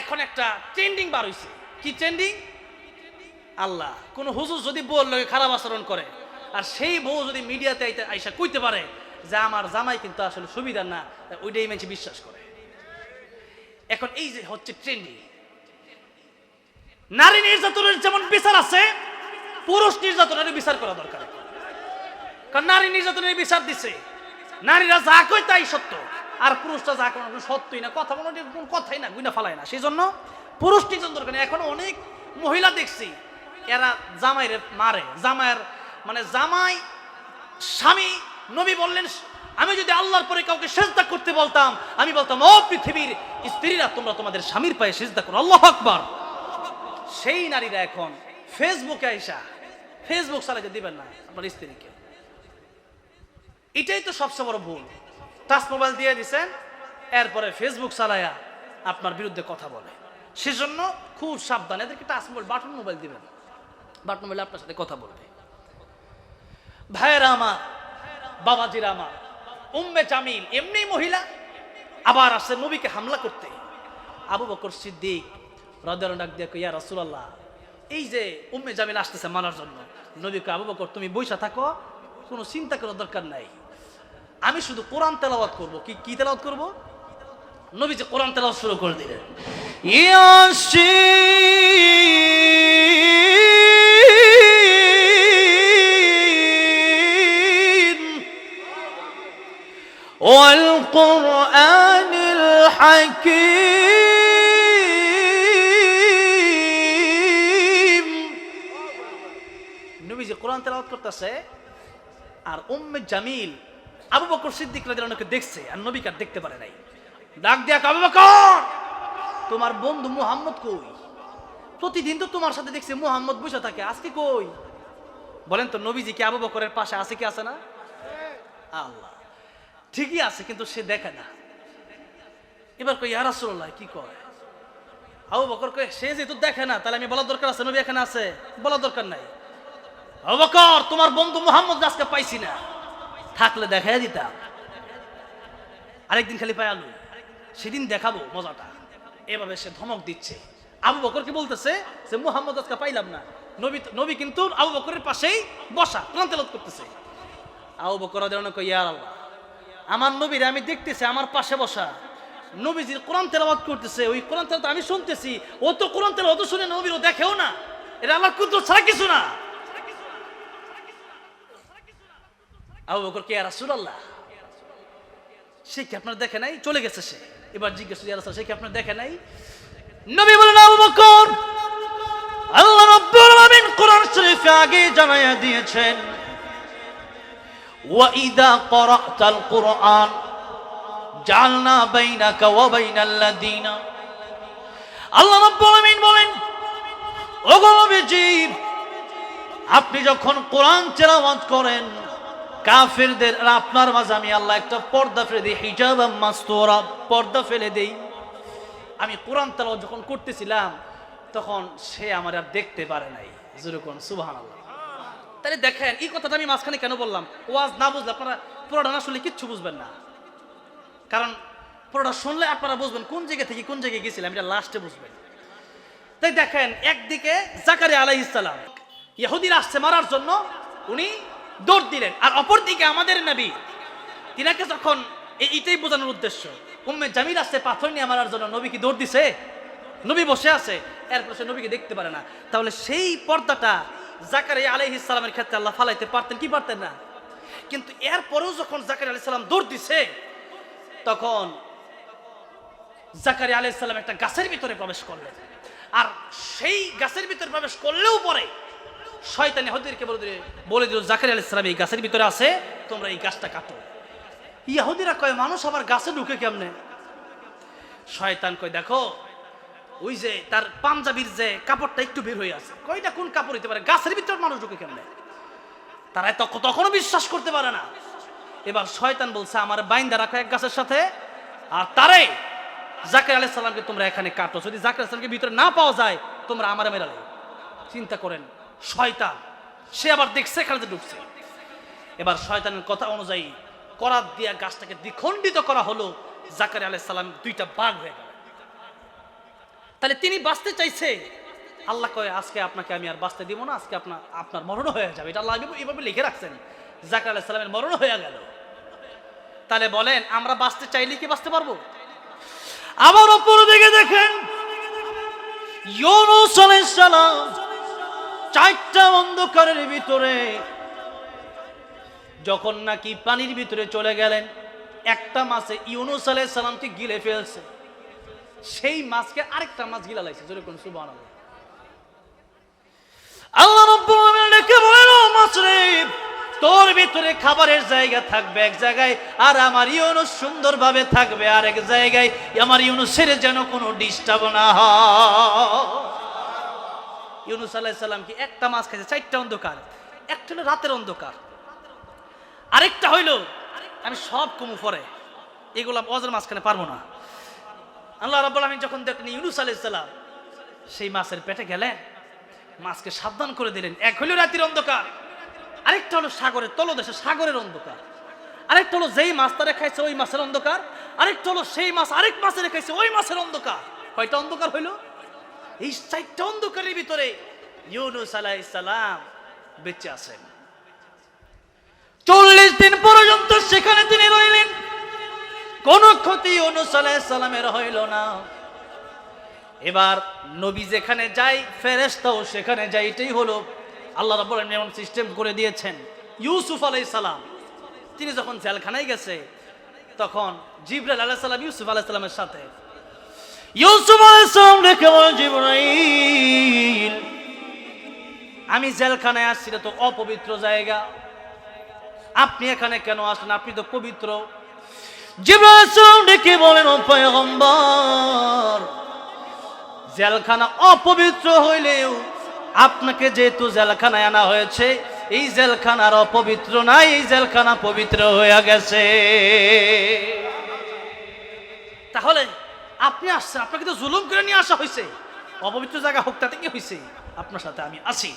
এখন একটা ট্রেন্ডিং বার হইছে। কি ট্রেন্ডিং আল্লাহ, কোন হুজুর যদি বউর খারাপ আচরণ করে, আর সেই বউ যদি মিডিয়াতে আইসা কইতে পারে যে আমার জামাই কিন্তু আসলে সুবিধা না ওইটাই মানুষ বিশ্বাস করে। এখন এই যে হচ্ছে ট্রেন্ডিং নারী নির্যাতনের যেমন বিচার আছে, পুরুষ নির্যাতনের বিচার করা দরকার। কারণ নারী নির্যাতনের বিচার দিছে। নারীরা যা কয় তাই সত্য। আর পুরুষটা যা কোনো সত্যই না, কথা বলো কোনো কথাই না গুইনা ফালায় না। সেই জন্য পুরুষ নির্যাতন দরকার। এখন অনেক মহিলা দেখছি, এরা জামাইরে মারে। জামাইয়ের মানে জামাই স্বামী, নবী বললেন, আমি যদি আল্লাহর পরে কাউকে সেজদা করতে বলতাম, আমি বলতাম, ও পৃথিবীর স্ত্রীরা, তোমরা তোমাদের স্বামীর পায়ে সেজদা করো, আল্লাহ আকবার। সেই নারীরা এখন ফেসবুকে আইসা ফেসবুক চালাতে দিবেন না আপনার স্ত্রীকে। এটাই তো সবচেয়ে বড় ভুল। টাচ মোবাইল দিয়ে দিছেন, এরপরে ফেসবুক চালায়া আপনার বিরুদ্ধে কথা বলে। সেজন্য খুব সাবধান এদেরকে টাচ মোবাইল, বাটন মোবাইল দিবেন। বাটন মোবাইল আপনার সাথে কথা বলবে। ভাইয়েরা আমার, বাবাজিরা আমার, উম্মে জামিল, এমনি মহিলা, আবার আসছে নবীকে হামলা করতে। আবু বকর সিদ্দিক রাদার ডাক দিয়ে ইয়া রাসূলুল্লাহ, এই যে উম্মে জামিল আসতেছে মানার জন্য, নবীকে আবু বকর তুমি বইসা থাকো, কোনো চিন্তা করার দরকার নাই। আমি শুধু কোরআন তেলাওয়াত করব কি কি তেলাওয়াত করব নবী যে কোরআন তেলাওয়াত শুরু করে দিলেন ياسين والقرآن الحكيم নবী যে কোরআন তেলাওয়াত করতেছে আর উম্মে জামিল আবু বকর সিদ্দিক আনহুকে দেখছে আর নবীকে আর দেখতে পারে নাই। ডাক দিয়া আবু বকর! তোমার বন্ধু মুহাম্মদ কই? প্রতিদিন তো তোমার সাথে দেখছি মুহাম্মদ বসে থাকে, আজকে কই? বলেন তো, নবীজি কি আবু বকরের পাশে আছে কি আছে না? আল্লাহ। ঠিকই আছে, কিন্তু সে দেখে না। এবার কই, ইয়া রাসূলুল্লাহ, কি কয়? আবু বকর কয়, সে যেহেতু দেখে না, তাহলে আমি বলার দরকার আছে, নবী এখানে আছে, বলার দরকার নাই। আবু বকর, তোমার বন্ধু মোহাম্মদ আজকে পাইছি না। থাকলে দেখাই দিতাম। আরেকদিন খালি পাই আলু সেদিন দেখাবো মজাটা। এভাবে সে ধমক দিচ্ছে। আবু বকরকে বলতেছে? যে মুহাম্মদ আজকে পাইলাম না। নবী নবী কিন্তু আবু বকরের পাশেই বসা কোরআন তেলাওয়াত করতেছে। আবু বকর রাদিয়াল্লাহু আনহু কয়, ইয়া আল্লাহ আমার নবীর আমি দেখতেছি আমার পাশে বসা। নবীজির কোরআন তেলাওয়াত করতেছে ওই কোরআন তেলাওয়াত আমি শুনতেছি। ও তো কোরআন তেলাওয়াত শুনে নবীর ও দেখেও না। এটা আমার কুদ্র ছাড়া কিছু না। আবু বকর কে রাসূলুল্লাহ? সে কি আপনার দেখে নাই? চলে গেছে সে। এবার জিজ্ঞেস ইয়া রাসূল সে কি আপনার দেখে নাই? নবী বলেন আবু বকর আল্লাহ রাব্বুল আলামিন কোরআন শরীফে আগে জানাইয়া দিয়েছেন ক্বরাতাল কুরআন, জালনা বাইনাকা ওয়া বাইনাল লাযিনা। আল্লাহ রাব্বুল আলামিন বলেন, ওগো নবীজি, আপনি যখন কোরআন তেলাওয়াত করেন কাফেরদের, আর আপনার মাঝে আমি আল্লাহ একটা পর্দা ফেলে দিই, হিজাব মাস্তুরা পর্দা ফেলে দেই। আমি কোরআন তেলাওয়াত যখন করতেছিলাম, তখন সে আমার আর দেখতে পারে নাই। যেরকম সুবহানাল্লাহ। তাহলে দেখেন, এই কথাটা আমি মাঝখানে কেন বললাম? ওয়াজ না বুঝলে আপনারা পুরোটা না শুনলে কিচ্ছু বুঝবেন না। কারণ পুরোটা শুনলে আপনারা বুঝবেন কোন জায়গা থেকে কোন জায়গায় গেছিলাম, এটা লাস্টে বুঝবেন। তাই দেখেন, একদিকে জাকারি আলাই ইসলাম ইহুদির আসছে মারার জন্য, উনি দৌড় দিলেন। আর অপরদিকে আমাদের নবী, তিনাকে যখন এই- বোঝানোর উদ্দেশ্য, উম্মে জামিল আসছে, পাথর নিয়ে মারার জন্য নবী কি দৌড় দিছে? নবী বসে আছে, এরপর সে নবীকে দেখতে পারে না। তাহলে সেই পর্দাটা জাকারি আলাইহ ইসলামের ক্ষেত্রে আল্লাহ ফালাইতে পারতেন কি পারতেন না? কিন্তু এরপরেও যখন জাকারি আলাইহিস সালাম দৌড় দিছে, তখন জাকারি আলাইহিস সালাম একটা গাছের ভিতরে প্রবেশ করলেন। আর সেই গাছের ভিতরে প্রবেশ করলেও পরে শয়তানি হদিরকে বলে বলে দিল জাকারি আলাইহিস সালাম, এই গাছের ভিতরে আছে, তোমরা এই গাছটা কাটো। ইয়াহুদিরা কয়, মানুষ আবার গাছে ঢুকে কেমনে? শয়তান কয়, দেখো, ওই যে তার পাঞ্জাবির যে কাপড়টা একটু বের হয়ে আছে, কয়টা কোন কাপড় হইতে পারে? গাছের ভিতর মানুষ ঢুকে কেমনে? তারা তখন তখনও বিশ্বাস করতে পারে না। এবার শয়তান বলছে, আমার বাইন্দা রাখো এক গাছের সাথে, আর তারে জাকির আলাইহিস সালামকে তোমরা এখানে কাটো। যদি জাকির আলাইহিস সালামকে ভিতরে না পাওয়া যায়, তোমরা আমার মেরালে চিন্তা করেন শয়তান। সে আবার দেখছে, এখানে ঢুকছে। এবার শয়তানের কথা অনুযায়ী করাত দিয়া গাছটাকে দ্বিখণ্ডিত করা হলো জাকারি আলাইহিস সালাম দুইটা বাঘ হয়ে গেল। তাহলে তিনি বাঁচতে চাইছে। আল্লাহ কয়ে, আজকে আপনাকে আমি আর বাঁচতে দিব না, আজকে আপনার আপনার মরণ হয়ে যাবে। এটা আল্লাহ এভাবে- লিখে রাখছেন। জাকার আলাহ সালামের মরণ হয়ে গেল। তাহলে বলেন, আমরা বাঁচতে চাইলে কি বাঁচতে পারব? আবার অপর দিকে দেখেন, ইউনুস সালাম চারটা অন্ধকারের ভিতরে যখন নাকি পানির ভিতরে চলে গেলেন, একটা মাছে ইউনুস আলাইহিস সালামকে গিলে ফেলছে। সেই মাছকে আরেকটা মাছ গিলা লাগছে, জোরে কোন সুবহানাল্লাহ। আল্লাহ ও মাসরিফ তোর ভিতরে খাবারের জায়গা থাকবে এক জায়গায়, আর আমার ইউনুস সুন্দরভাবে থাকবে আর এক জায়গায়। আমার ইউনুসের যেন কোনো ডিস্টার্ব না হয়। ইউনুস সালাম কি একটা মাছ খাইছে, চারটা অন্ধকার, একটা হলো রাতের অন্ধকার। আরেকটা হইল, আমি সব কমু পরে, এগুলো অজের মাঝখানে পারব না। আল্লাহ রাব্বুল আলামিন যখন দেখলেন ইউনুস আলাইহিস সালাম, সেই মাছের পেটে গেলেন, মাছকে সাবধান করে দিলেন। এক হইল রাতের অন্ধকার, আরেকটা হলো সাগরের তলদেশে সাগরের অন্ধকার। আরেকটা হলো যেই মাছ তারা খাইছে ওই মাছের অন্ধকার, আরেকটা হলো সেই মাছ আরেক মাছের খাইছে ওই মাছের অন্ধকার। কয়টা অন্ধকার হইল? এই চারটা অন্ধকারের ভিতরে ইউনুস আলাইহিস সালাম বেঁচে আছেন। চল্লিশ দিন পর্যন্ত সেখানে তিনি রইলেন। কোন ক্ষতি ইউনুস আলাইহিস সালামের হইল না। এবার নবী যেখানে যায়, ফেরেশতাও সেখানে যায়, এটাই হলো আল্লাহ আলামিন এমন সিস্টেম করে দিয়েছেন। ইউসুফ আলাইহিস সালাম, তিনি যখন জেলখানায় গেছে, তখন জিবরাইল আলাইহিস সালাম ইউসুফ আলাইহিস সালামের সাথে ইউসুফ আলাইহিস সালাম ডেকে বলেন, জিবরাইল, আমি জেলখানায় আসছি, এটা তো অপবিত্র জায়গা। আপনি এখানে কেন আসলেন? আপনি তো পবিত্র। জিবরাইল ডেকে বলেন, ও পয়গম্বর, জেলখানা অপবিত্র হইলেও আপনাকে যেহেতু জেলখানায় আনা হয়েছে, এই জেলখানার অপবিত্র নাই, এই জেলখানা পবিত্র হয়ে গেছে। তাহলে আপনি আসছেন, আপনাকে তো জুলুম করে নিয়ে আসা হয়েছে অপবিত্র জায়গা হোক, তাতে কি হয়েছে আপনার সাথে আমি আছি।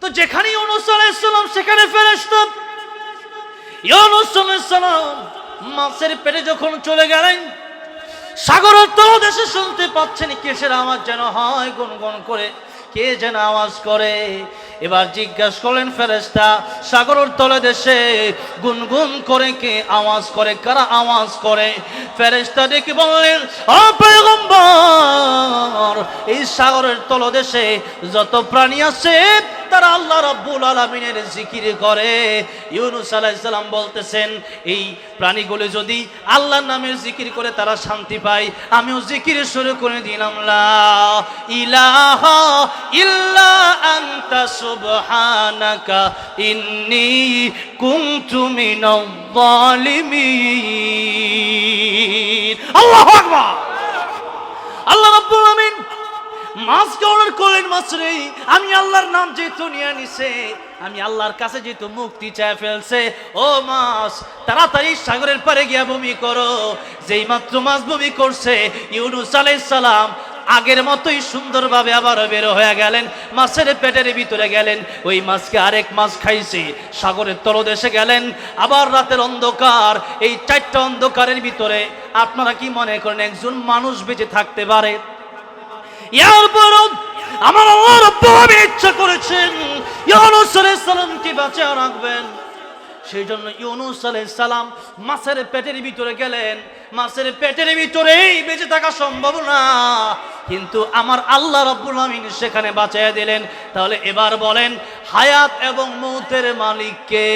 তো যেখানেই ইউনুস আলাইহিস সালাম, সেখানে সালাম মাছের পেটে যখন চলে গেলেন সাগরের তলদেশে শুনতে পাচ্ছেন কেসের আওয়াজ যেন হয়, গুনগুন করে, কে যেন আওয়াজ করে। এবার জিজ্ঞাসা করলেন ফেরেস্তা সাগরের তলে দেশে গুনগুন করে কে আওয়াজ করে, কারা আওয়াজ করে? ফেরেস্তা ডেকে বললেন এই সাগরের তলদেশে যত প্রাণী আছে তারা আল্লাহ রাব্বুল আলামিনের জিকির করে। ইউনুস আলাইহিস সালাম বলতেছেন, এই প্রাণীগুলো যদি আল্লাহর নামের জিকির করে তারা শান্তি পায়, আমিও জিকির শুরু করে দিলাম। ইলাহা ইল্লা আনতা সুবহানাকা ইন্নী কুনতু মিনাল জালিমিন আল্লাহু আকবার। আল্লাহ রাব্বুল আলামিন মাছকে অর্ডার করলেন মাছ রে। আমি আল্লাহর নাম যেহেতু নিয়ে নিছে আমি আল্লাহর কাছে যেহেতু মুক্তি চায় ফেলছে, ও মাছ, তাড়াতাড়ি সাগরের পারে গিয়া বমি করো। যেই মাত্র মাছ বমি করছে, ইউনুস আলাইহিস সালাম আগের মতোই সুন্দরভাবে আবার বের হয়ে গেলেন, মাছের পেটের ভিতরে গেলেন, ওই মাছকে আরেক মাছ খাইছে, সাগরের তলদেশে গেলেন। আবার রাতের অন্ধকার, এই চারটা অন্ধকারের ভিতরে আপনারা কি মনে করেন, একজন মানুষ বেঁচে থাকতে পারে? ইয়ার আমার আল্লাহ রব্বুল ইচ্ছা করেছেন ইউনুস আলাইহিস সালামকে বাঁচিয়ে রাখবেন। সেই জন্য ইউনুস সালাম মাছের পেটের ভিতরে গেলেন। মাছের পেটের ভিতরেই বেঁচে থাকা সম্ভব না। কিন্তু আমার আল্লাহ রব্বুল আলামিন সেখানে বাঁচিয়ে দিলেন। তাহলে এবার বলেন, হায়াত এবং মৌতের মালিককে।